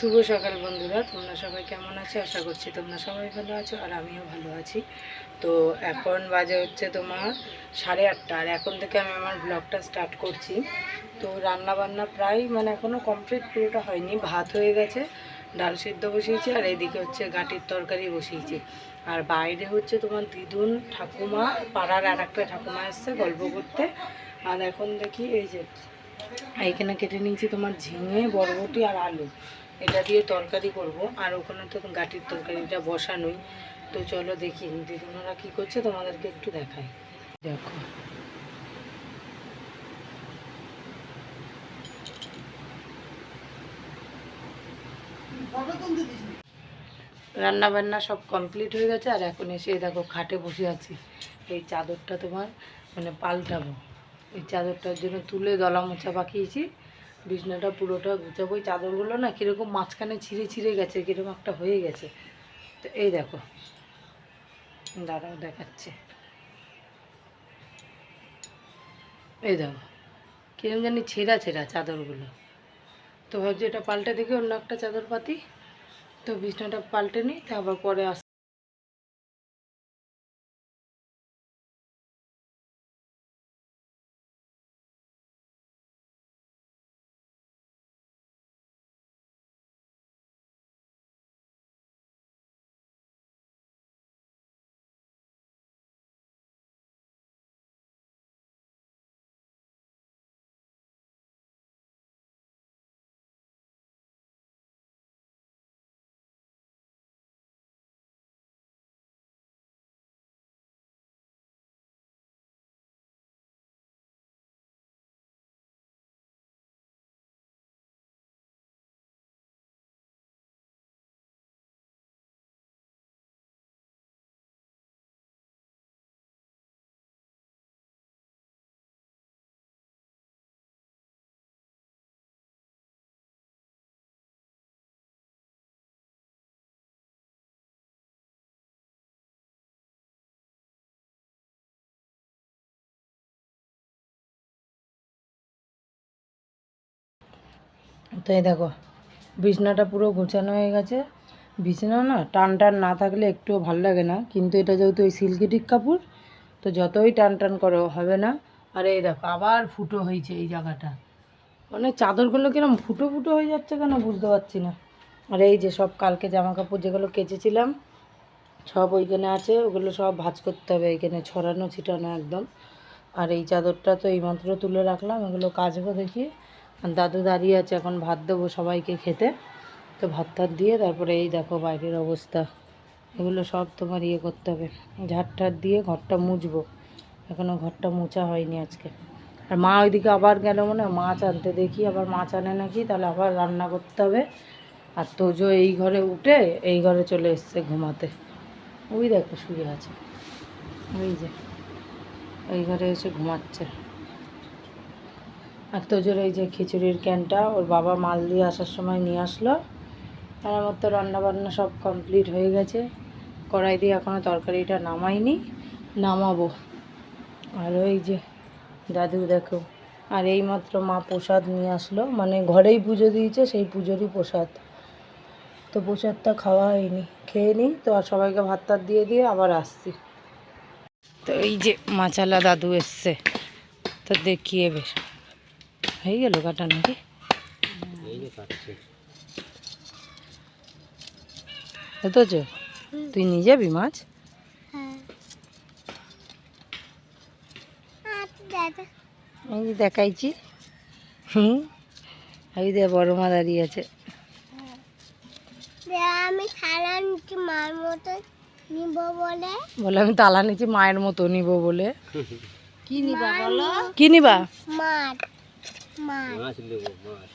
শুভ সকাল বন্ধুরা, তোমরা সবাই কেমন আছো? আশা করছি তোমরা সবাই ভালো আছো আর আমিও ভালো আছি। তো এখন বাজে হচ্ছে তোমার সাড়ে আটটা আর এখন থেকে আমি আমার ব্লগটা স্টার্ট করছি। তো রান্না বান্না প্রায় মানে এখনও কমপ্লিট পুরোটা হয়নি, ভাত হয়ে গেছে, ডাল সিদ্ধ বসিয়েছি আর এদিকে হচ্ছে গাটির তরকারি বসিয়েছি। আর বাইরে হচ্ছে তোমার দিদুন, ঠাকুমা, পাড়ার আর একটা ঠাকুমা এসছে গল্প করতে। আর এখন দেখি এই যে, এইখানে কেটে নিয়েছি তোমার ঝিঙে, বরবটি আর আলু। এটা দিয়ে তরকারি করব, আর ওখানে তো গাটির তরকারিটা বসানোই। তো চলো দেখি দিদুনারা কী করছে তোমাদেরকে একটু দেখাই। দেখো। রান্না বান্না সব কমপ্লিট হয়ে গেছে, আর এখন এসে দেখো খাটে বসে আছি। এই চাদরটা তোমার মানে পাল্টাবো। এই চাদরটার জন্য তুলে দলা মোছা পাকিয়েছি। বিছনাটা পুরোটা গুছাবো। ওই চাদরগুলো না কীরকম মাঝখানে ছিঁড়ে ছিঁড়ে গেছে, কীরকম একটা হয়ে গেছে। তো এই দেখো। দাঁড়াও দেখাচ্ছে। এই দেখো। কিরম জানি ছেঁড়া ছেঁড়া চাদরগুলো। তো ভাবছি এটা পাল্টে দেখি, অন্য একটা চাদর পাতি তো বিছনাটা পাল্টে নিই, তারপর পরে আস তো এই দেখো, বিছনাটা পুরো গোছানো হয়ে গেছে। বিছানা না টান টান না থাকলে একটুও ভালো লাগে না। কিন্তু এটা যেহেতু ওই সিল্কেটিক কাপড়, তো যতই টান টান করো, হবে না। আর এই দেখো, আবার ফুটো হয়েছে এই জায়গাটা। মানে চাদরগুলো কিরম ফুটো ফুটো হয়ে যাচ্ছে কেন বুঝতে পারছি না। আর এই যে সব কালকে জামা কাপড় যেগুলো কেচেছিলাম, সব ওইখানে আছে, ওগুলো সব ভাঁজ করতে হবে এইখানে ছড়ানো ছিটানো একদম। আর এই চাদরটা তো এইমাত্র তুলে রাখলাম, এগুলো কাচবো দেখি। দাদু দাঁড়িয়ে আছে, এখন ভাত দেবো সবাইকে খেতে। তো ভাত টাত দিয়ে তারপরে এই দেখো বাইরের অবস্থা। এগুলো সব তোমার ইয়ে করতে হবে। ঝাড় দিয়ে ঘরটা মুছবো। এখনও ঘরটা মোছা হয়নি আজকে। আর মা ওইদিকে আবার গেল মনে মাছ আনতে। দেখি আবার মাছ আনে নাকি, তাহলে আবার রান্না করতে হবে। আর তোজো এই ঘরে উঠে এই ঘরে চলে এসছে ঘুমাতে। ওই দেখো শুয়ে আছে। ওই যে, ওই ঘরে এসে ঘুমাচ্ছে। আর তোজোর এই যে খিচুড়ির ক্যানটা, ওর বাবা মাল দিয়ে আসার সময় নিয়ে আসলো। আর আমার তো রান্না বান্না সব কমপ্লিট হয়ে গেছে। কড়াই দিয়ে এখনও তরকারিটা নামাইনি, নামাবো। আর ওই যে দাদু, দেখো, আর এই মাত্র মা প্রসাদ নিয়ে আসলো। মানে ঘরেই পুজো দিয়েছে, সেই পুজোরই প্রসাদ। তো প্রসাদটা খাওয়া হয়নি, খেয়ে নিই তো আর সবাইকে ভাত টাত দিয়ে দিয়ে আবার আসছি। তো এই যে মাচালা দাদু এসছে, তো দেখিয়ে বেশ হয়ে গেল কাটা নাকি? তো তুই নিয়ে যাবি মাছ? এই যে দেখাইছি। হুম। এই দে বড় মা দাঁড়িয়ে আছে। আমি থালা নিচ্ছি মার মতো নিব বলে। বলে আমি তালা নিচে মায়ের মতো নিব বলে। কি নিবা বলো? কি নিবা? মাছ মাছ।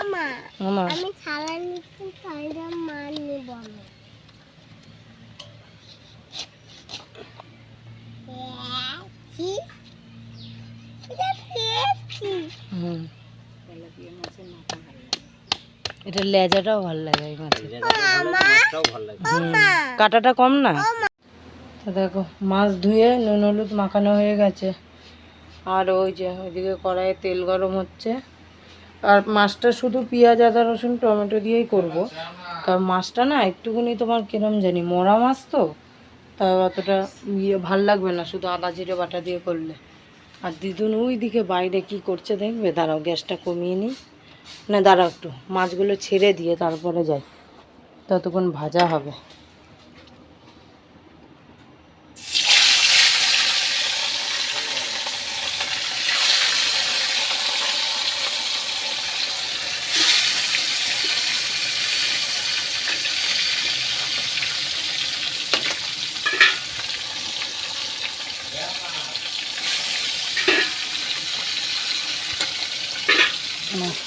আমার আমি নিব আমি। এটা পেয়েছি। হুম। এটা লেজাটাও ভালো লাগে এই মাছের। হুম, কাঁটাটা কম না? দেখো মাছ ধুয়ে নুন হলুদ মাখানো হয়ে গেছে। আর ওই যে ওইদিকে কড়াইয়ে তেল গরম হচ্ছে। আর মাছটা শুধু পেঁয়াজ, আদা, রসুন, টমেটো দিয়েই করব। কারণ মাছটা না একটুখানি তোমার কিরম জানি মরা মাছ তো তা অতটা ইয়ে ভালো লাগবে না শুধু আদা, জিরে, বাটা দিয়ে করলে। আর দিদুন ওই দিকে বাইরে কি করছে দেখবে? দাঁড়াও, গ্যাসটা কমিয়ে নিই। না, দাঁড়াও একটু, মাছগুলো ছেড়ে দিয়ে তারপরে যাই। ততক্ষণ ভাজা হবে।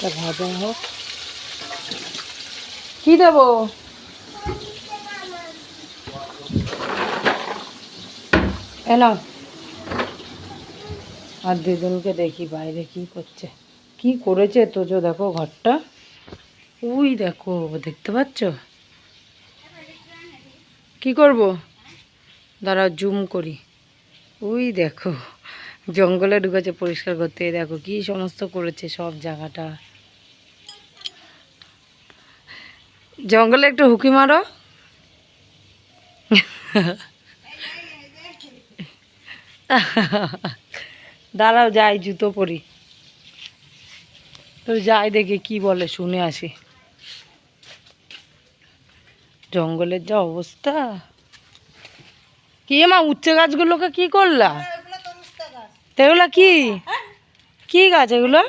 মাছটা ভাজা হোক। কি দেবো? এ আর দুজনকে দেখি বাইরে কি করছে। কি করেছে তোজো? দেখো ঘরটা। ওই দেখো দেখতে পাচ্ছ? কি করব? দাঁড়াও জুম করি। ওই দেখো জঙ্গলে ঢুকেছে পরিষ্কার করতে। দেখো কি সমস্ত করেছে সব জায়গাটা। জঙ্গলে একটু হুকি মারো। দাঁড়াও যাই জুতো পরি। তো যাই দেখে কি বলে শুনে আসি। জঙ্গলের যা অবস্থা। কি মা উচ্চে গাছগুলোকে কি করলা? তো এগুলো কি কি গাছ এগুলো?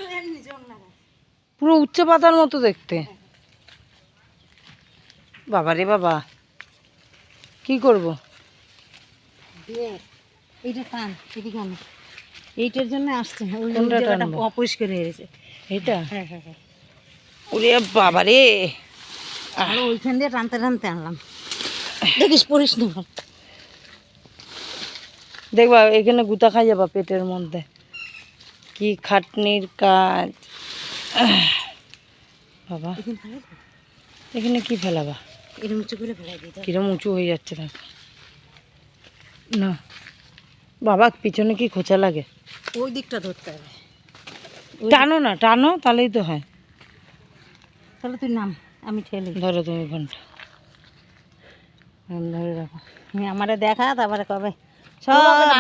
পুরো উচ্চে পাতার মতো দেখতে। বাবা রে বাবা। কি করব? এইটা টান এদিকে আনো। এইটার জন্য আসছে? অপরিষ্কার হয়ে গেছে। এটা হ্যাঁ হ্যাঁ হ্যাঁ। ওরে বাবা রে। আর ওইখান দিয়ে টানতে টানতে আনলাম। দেখিস পড়িস না। দেখবা এখানে গুতা খাই যাবা পেটের মধ্যে। কি খাটনির কাজ। বাবা। এখানে কি ফেলাবা? এরম উঁচু করে ফেলাই দিই কিরম উঁচু হয়ে যাচ্ছে দেখ। না। বাবা পিছনে কি খোঁচা লাগে? ওই দিকটা ধরতে হবে। টানো না টানো তাহলেই তো হয়। তাহলে তুই নাম আমি ঠেলে ধরো তুমি ঘণ্টা ধরে রাখো। আমারে দেখা তারপরে কবে? সব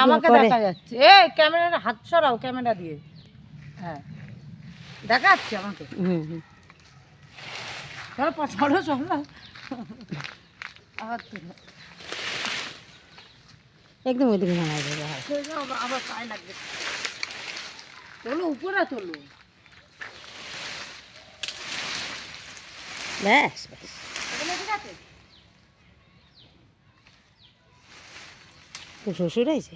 আমাকে দেখা যাচ্ছে। এ ক্যামেরার হাত সরাও ক্যামেরা দিয়ে। হ্যাঁ। দেখা যাচ্ছে আমাকে। হুম হুম। চলো চলো চলো। একদম ওইদিকে নামাই দেবে হ্যাঁ। আবার- পায়ে লাগবে তোলো উপরে তোলো। ব্যাস ব্যাস। তো শ্বশুর আছে?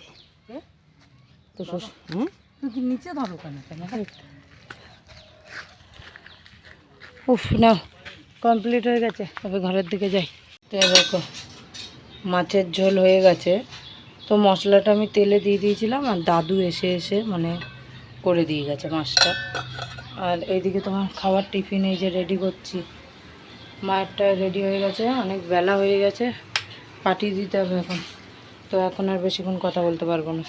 তো শ্বশুর হ্যাঁ তুই নিচে ধরো কেন কেন উফ না কমপ্লিট হয়ে গেছে। তবে ঘরের দিকে যাই। তো দেখো, মাছের ঝোল হয়ে গেছে। তো মশলাটা আমি তেলে দিয়ে দিয়েছিলাম আর দাদু এসে এসে মানে করে দিয়ে গেছে মাছটা। আর এইদিকে তোমার খাবার টিফিন এই যে রেডি করছি। মায়েরটা রেডি হয়ে গেছে, অনেক বেলা হয়ে গেছে, পাঠিয়ে দিতে হবে এখন। তো এখন আর বেশিক্ষণ কথা বলতে পারব না।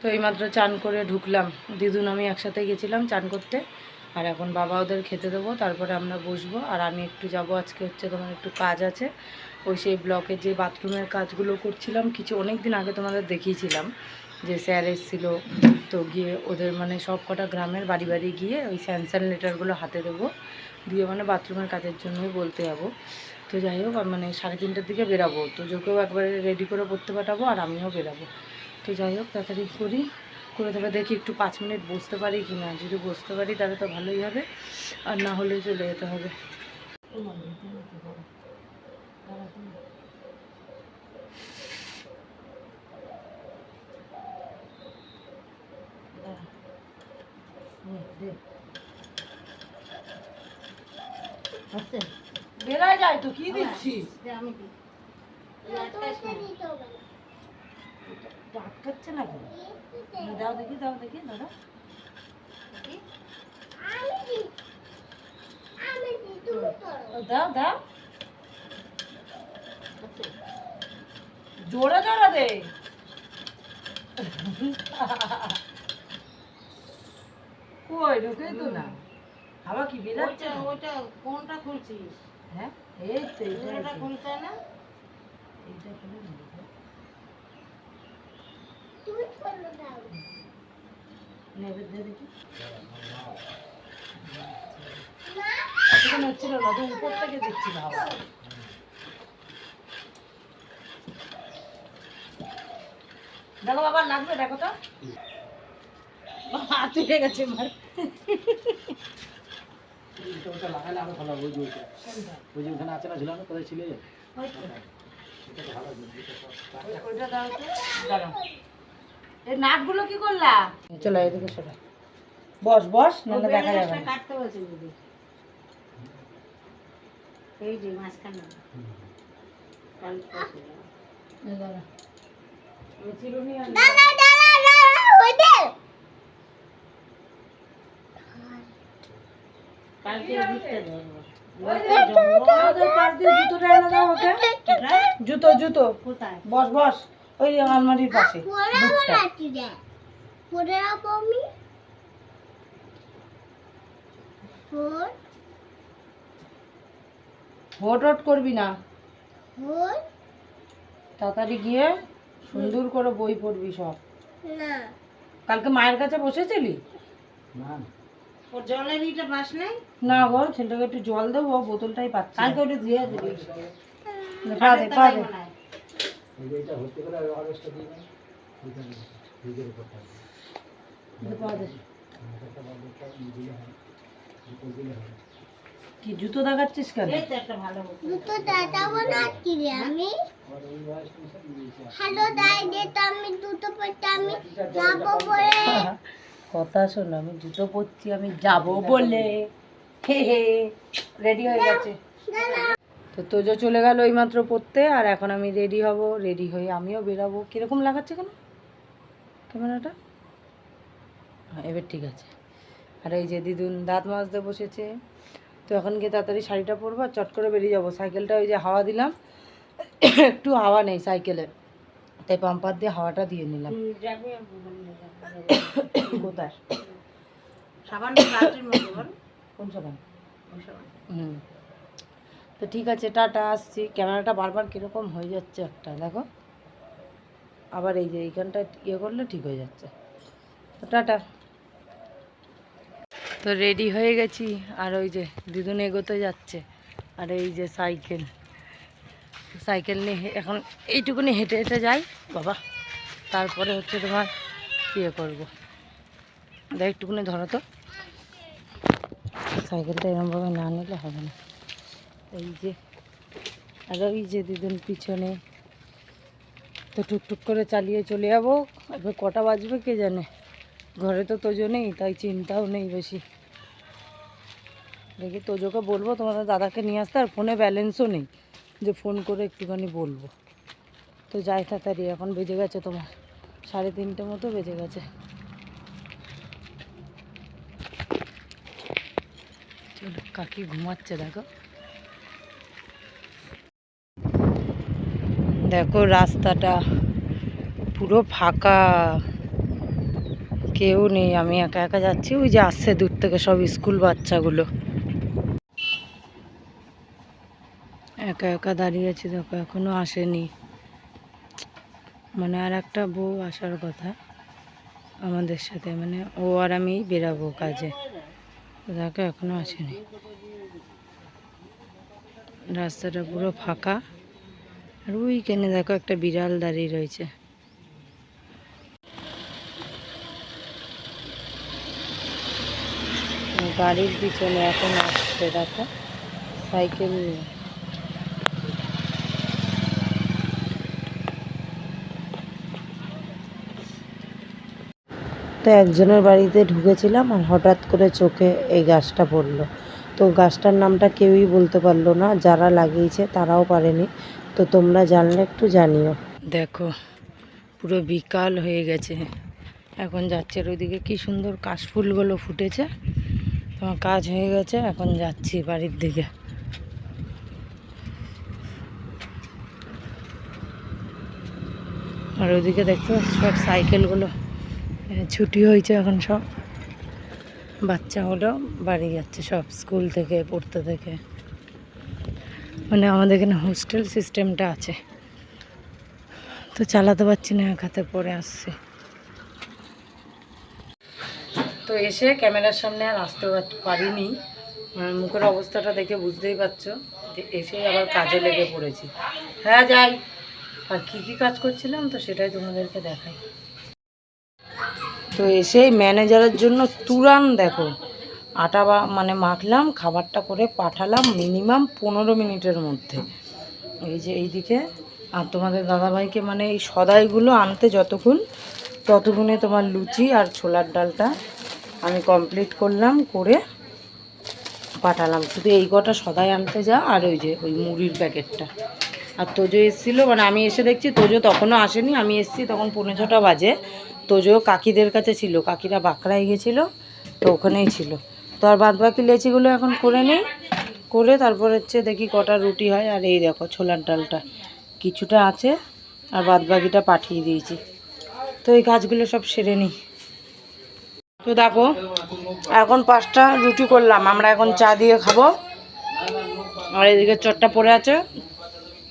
তো এইমাত্র চান করে ঢুকলাম। দিদুন আমি একসাথে গেছিলাম চান করতে। আর এখন বাবা ওদের খেতে দেবো, তারপরে আমরা বসবো। আর আমি একটু যাব, আজকে হচ্ছে তোমার একটু কাজ আছে। ওই সেই ব্লকে যে বাথরুমের কাজগুলো করছিলাম, কিছু অনেক দিন আগে তোমাদের দেখিয়েছিলাম, যে স্যার এসেছিল। তো গিয়ে ওদের মানে সব কটা গ্রামের বাড়ি বাড়ি গিয়ে ওই স্যানসান লেটারগুলো হাতে দেবো। দিয়ে মানে বাথরুমের কাজের জন্যই বলতে যাব। তো যাই হোক মানে সাড়ে তিনটের দিকে বেরাবো। তো যোকেও একবারে রেডি করে পড়তে পাঠাবো, আর আমিও বেরাবো। তো যাই হোক, তাড়াতাড়ি করি। করে তবে দেখি একটু পাঁচ মিনিট বসতে পারি কি না। যদি বসতে পারি তাহলে তো ভালোই হবে আর না হলে চলে যেতে হবে। বেড়ায় যায় তো কি দিচ্ছিস? আমি আটকাচ্ছে না কেন দাও দেখি দাও দেখি দাদা দাও দাও। জোরে জোরে দে। কই ঢুকে তো না। হাওয়া কি বেরাচ্ছে? ওইটা কোনটা খুলছিস? হ্যাঁ এই তো ওটা এইটা। খুলছে না? এইটা খুলে নিবি। নেবে দে দেখি এতক্ষণ হচ্ছিল না তো উপর থেকে দেখছিল হাওয়া দেখো বাবা লাগবে দেখো তো। হাত উঠে গেছে আমার। ওটা লাগালে আরও ভালো হবে। ওই যে ওখানে আছে না ঝুলানো কোথায় ছিলে? ওইটা দাও তো দাঁড়াও। এই নাটগুলো কি করলা? চলো এদিকে সরা। বস বস নাহলে দেখা যাবে না। কাটতে বলছে দিদি। এই যে মাঝখানে। জুতো জুতো। কোথায়? বস বস। ওই আলমারির পাশে করবি না? তাড়াতাড়ি গিয়ে সুন্দর করে বই পড়বি সব। কালকে মায়ের কাছে বসেছিলি? না। না ওর জলের ইটা বাস নেই? না গো ছেলেটাকে একটু জল দেবো বোতলটাই পাচ্ছি। কালকে ওটা ধুয়ে দিবি। পা দে পা দে। এই যে এটা হতে গেলে দিয়ে দেন। ফ্রিজের উপর থাকবে দে। একটা দিলে হয়। দুটো দিলে হয়। কি জুতো দেখাচ্ছিস কেন? এই তো একটা ভালো বোতল। আর ওই বয়সটা সব দিয়েছে কথা শোন আমি জুতো পরছি আমি যাব বলে। হে হে রেডি হয়ে গেছে। তো তোজো চলে গেল ওই মাত্র পড়তে আর এখন আমি রেডি হব রেডি হয়ে আমিও বেরাবো। কীরকম লাগাচ্ছে কেন? ক্যামেরাটা? হ্যাঁ এবার ঠিক আছে। আর এই যে দিদুন দাঁত মাজতে বসেছে তো এখন গিয়ে তাড়াতাড়ি শাড়িটা পরবো আর চট করে বেরিয়ে যাব। সাইকেলটা ওই যে হাওয়া দিলাম একটু হাওয়া নেই সাইকেলে তাই পাম্পার দিয়ে হাওয়াটা দিয়ে নিলাম। কোথায়? সাবান? কোন সাবান। হুম। তো ঠিক আছে, টাটা, আসছি। ক্যামেরাটা বারবার কীরকম হয়ে যাচ্ছে একটা, দেখো। আবার এই যে এইখানটা ইয়ে করলে ঠিক হয়ে যাচ্ছে। তো টাটা। তো রেডি হয়ে গেছি, আর ওই যে দিদুন এগোতে যাচ্ছে, আর এই যে সাইকেল। সাইকেল নিয়ে এখন এইটুকুনি হেঁটে হেঁটে যাই, বাবা। তারপরে হচ্ছে তোমার ইয়ে করব। দেখ, একটুকুনি ধরো তো। সাইকেলটা এরমভাবে না নিলে হবে না। এই যে, আর ওই যে দিদিন পিছনে। তো টুকটুক করে চালিয়ে চলে যাব। এবার কটা বাজবে কে জানে? ঘরে তো তোজো নেই, তাই চিন্তাও নেই বেশি। দেখি তোজোকে বলব তোমাদের দাদাকে নিয়ে আসতে, আর ফোনে ব্যালেন্সও নেই। যে ফোন করে একটুখানি বলব। তো যাই তাড়াতাড়ি, এখন বেজে গেছে তোমার। সাড়ে তিনটে মতো বেজে গেছে। কাকি ঘুমাচ্ছে, দেখো। দেখো রাস্তাটা পুরো ফাঁকা। কেউ নেই, আমি একা একা যাচ্ছি। ওই যে আসছে দূর থেকে সব স্কুল বাচ্চাগুলো। একা একা দাঁড়িয়ে আছি, দেখো, এখনও আসেনি। মানে আর একটা বউ আসার কথা আমাদের সাথে মানে ও আর আমি বেরাবো কাজে। দেখো, এখনও আসেনি। রাস্তাটা পুরো ফাঁকা। আর ওইখানে দেখো একটা বিড়াল দাঁড়িয়ে রয়েছে। গাড়ির পিছনে এখন আসছে, দেখো, সাইকেল নিয়ে। তো একজনের বাড়িতে ঢুকেছিলাম আর হঠাৎ করে চোখে এই গাছটা পড়ল। তো গাছটার নামটা কেউই বলতে পারল না, যারা লাগিয়েছে তারাও পারেনি। তো তোমরা জানলে একটু জানিও। দেখো, পুরো বিকাল হয়ে গেছে। এখন যাচ্ছে ওইদিকে কি সুন্দর কাশফুলগুলো ফুটেছে। তোমার কাজ হয়ে গেছে, এখন যাচ্ছি বাড়ির দিকে। আর ওইদিকে দেখতে পাচ্ছ, সব সাইকেলগুলো ছুটি হয়েছে এখন সব। বাচ্চা হলো, বাড়ি যাচ্ছে সব, স্কুল থেকে, পড়তে থেকে। মানে আমাদের এখানে হোস্টেল সিস্টেমটা আছে। তো চালাতে পারছি না, এক হাতে পরে আসছে। তো এসে ক্যামেরার সামনে আর আসতে পার- পারিনি। মানে মুখের অবস্থাটা দেখে বুঝতেই পারছ যে এসেই আবার কাজে লেগে পড়েছি। হ্যাঁ যাই। আর কী কী কাজ করছিলাম তো সেটাই তোমাদেরকে দেখাই। তো এসে ম্যানেজারের জন্য তুরান দেখো। আটা বা মানে মাখলাম, খাবারটা করে পাঠালাম মিনিমাম পনেরো মিনিটের মধ্যে। এই যে এইদিকে, আর তোমাদের দাদাভাইকে মানে এই সদাইগুলো আনতে যতক্ষণ, ততক্ষণে তোমার লুচি আর ছোলার ডালটা আমি কমপ্লিট করলাম, করে পাঠালাম। শুধু এই কটা সদাই আনতে যা, আর ওই যে, ওই মুড়ির প্যাকেটটা। আর তোজো এসেছিল মানে আমি এসে দেখছি, তোজো তখনও আসেনি। আমি এসেছি তখন পৌনে ছটা বাজে। তোজো কাকিদের কাছে ছিল, কাকিরা বাঁকড়ায় গেছিল, তো ওখানেই ছিল। তো আর বাদ বাকি লেচিগুলো এখন করে নিই। করে তারপর হচ্ছে দেখি কটা রুটি হয়। আর এই দেখো ছোলার ডালটা। কিছুটা আছে আর বাদ বাকিটা পাঠিয়ে দিয়েছি। তো এই কাজগুলো সব সেরে নিই। তো দেখো, এখন পাঁচটা রুটি করলাম। আমরা এখন চা দিয়ে খাব। আর এদিকে চটটা পড়ে আছে।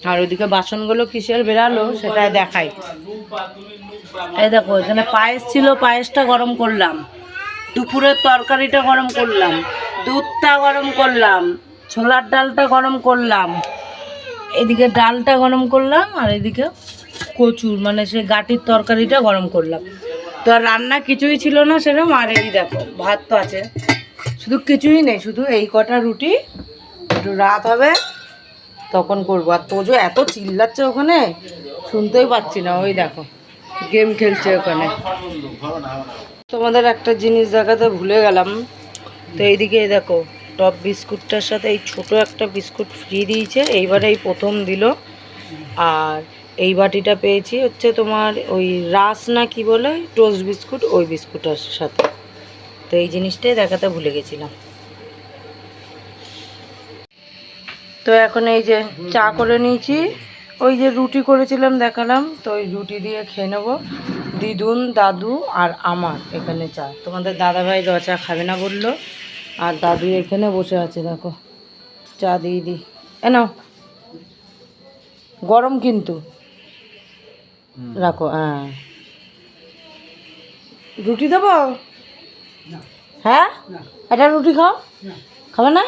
আর ওইদিকে বাসনগুলো কিসের বেরালো সেটা দেখাই। এই দেখো, এখানে পায়েস ছিল, পায়েসটা গরম করলাম। দুপুরের তরকারিটা গরম করলাম, দুধটা গরম করলাম, ছোলার ডালটা গরম করলাম, এদিকে ডালটা গরম করলাম আর এদিকে কচুর মানে সে গাটির তরকারিটা গরম করলাম। তো আর রান্না কিছুই ছিল না সেরকম, আর এই দেখো, ভাত তো আছে। শুধু কিছুই নেই, শুধু এই কটা রুটি, একটু রাত হবে, তখন করব। আর তোজো এত চিল্লাচ্ছে ওখানে, শুনতেই পাচ্ছি না, ওই দেখো, গেম খেলছে ওখানে। তোমাদের একটা জিনিস দেখাতে ভুলে গেলাম। তো এইদিকে এই দেখো, টপ বিস্কুটটার সাথে এই ছোট একটা বিস্কুট ফ্রি দিয়েছে, এইবারে এই প্রথম দিল। আর এই বাটিটা পেয়েছি হচ্ছে তোমার ওই রাস না কি বলে, টোস্ট বিস্কুট, ওই বিস্কুটের সাথে। তো এই জিনিসটাই দেখাতে ভুলে গেছিলাম। তো এখন এই যে চা করে নিয়েছি। ওই যে রুটি করেছিলাম দেখালাম তো ওই রুটি দিয়ে খেয়ে নেব। দিদুন দাদু আর আমার এখানে চা। তোমাদের দাদাভাই র চা খাবে না বলল আর দাদু এখানে বসে আছে দেখো। চা দিয়ে দিই এ নাও। গরম কিন্তু। রাখো হ্যাঁ। রুটি দেবো? হ্যাঁ? একটা রুটি খাও। খাবে না।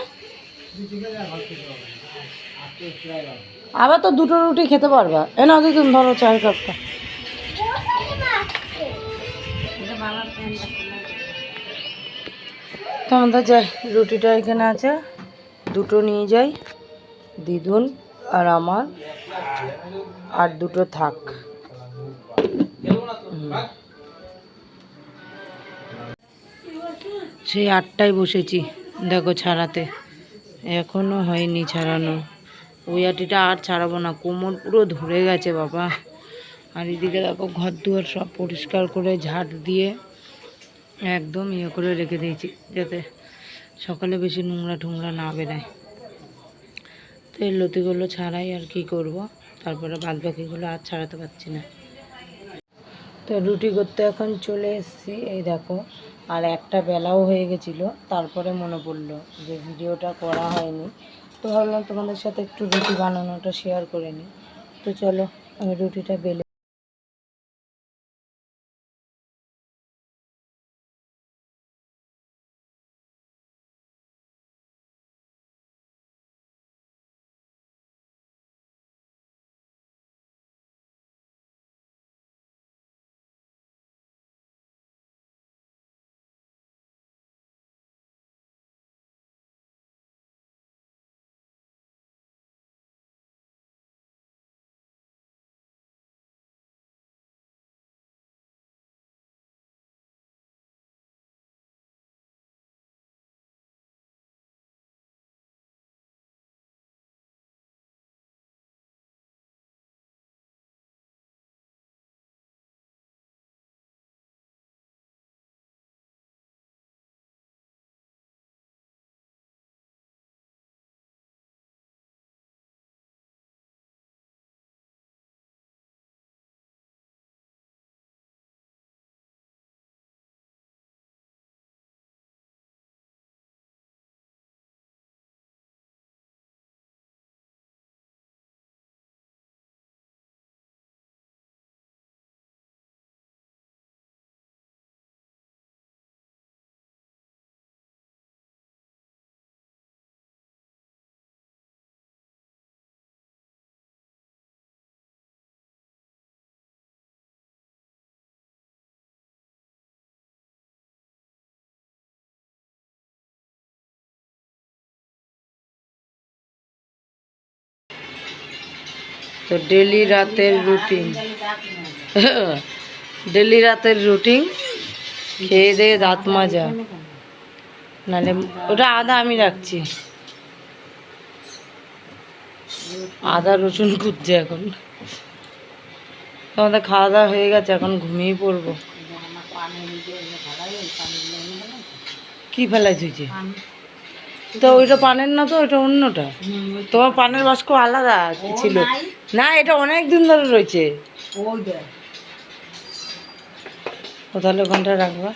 আবার তো দুটো রুটি খেতে পারবা। এ না দেখুন ধরো চায়ের কাপটা। তো আমাদের যাই, রুটিটা এখানে আছে। দুটো নিয়ে যাই, দিদুন আর আমার। আর দুটো থাক। সেই আটটায় বসেছি, দেখো ছাড়াতে। এখনও হয়নি ছাড়ানো। ওই আটিটা আর ছাড়াবো না, কোমর পুরো ধরে গেছে বাবা। আর এদিকে দেখো ঘর দুয়ার সব পরিষ্কার করে ঝাড় দিয়ে একদম ইয়ে করে রেখে দিয়েছি, যাতে সকালে বেশি নোংরা ঠোংরা না বেরায়। তো এই লতিগুলো ছাড়াই আর কি করব, তারপরে বাদ বাকিগুলো আর ছাড়াতে পারছি না। তো রুটি করতে এখন চলে এসেছি, এই দেখো, আর একটা বেলাও হয়ে গেছিল, তারপরে মনে পড়ল যে ভিডিওটা করা হয়নি। তো ভাবলাম তোমাদের সাথে একটু রুটি বানানোটা শেয়ার করে নিই। তো চলো, আমি রুটিটা বেলে তো ডেলি রাতের রুটিন। ডেলি রাতের রুটিন, খেয়ে দিয়ে দাঁত মাজা। নাহলে ওটা আদা আমি রাখছি। আদা, রসুন কুচ্ছে এখন। আমাদের খাওয়া দাওয়া হয়ে গেছে, এখন ঘুমিয়ে পড়ব। কি ফেলাই তুইছে তো ওইটা পানের না তো ওইটা অন্যটা। তোমার পানের বাস্ক আলাদা ছিল। না এটা অনেক দিন ধরে রয়েছে। ও তাহলে ওখানটা রাখবা।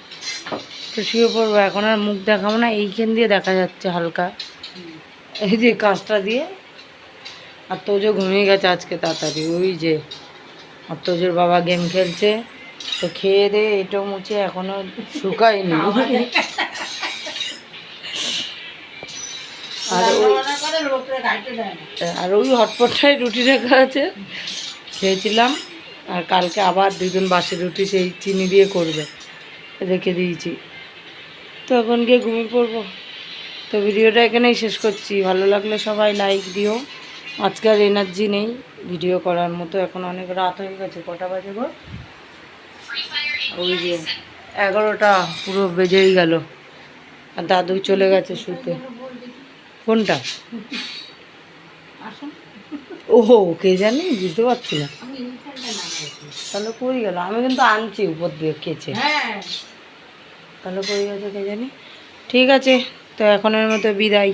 তো শুয়ে পড়ব এখন আর মুখ দেখাবো না এইখান দিয়ে দেখা যাচ্ছে হালকা। এই যে কাজটা দিয়ে। আর তোজো ঘুমিয়ে গেছে আজকে তাড়াতাড়ি ওই যে। আর তোজোর বাবা গেম খেলছে। তো খেয়ে দিয়ে এটাও মুছে এখনও শুকায়নি। আর ওই আর ওই হটপটটায় রুটি রাখা আছে। খেয়েছিলাম। আর কালকে আবার দুজন বাসি রুটি সেই চিনি দিয়ে করবে। রেখে দিয়েছি। তো এখন গিয়ে ঘুমিয়ে পড়ব। তো ভিডিওটা এখানেই শেষ করছি। ভালো লাগলে সবাই লাইক দিও। আজকে আর এনার্জি নেই। ভিডিও করার মতো এখন অনেক রাত হয়ে গেছে। কটা বাজে গো? ওই যে এগারোটা পুরো বেজেই গেল। আর দাদু চলে গেছে শুতে। কোনটা ওহো কে জানি? বুঝতে পারছি না। তাহলে কই গেল? আমি কিন্তু আনছি উপর দিয়ে কেছে হ্যাঁ। তাহলে কই গেছে কে জানি? ঠিক আছে তো এখনের মতো বিদায়।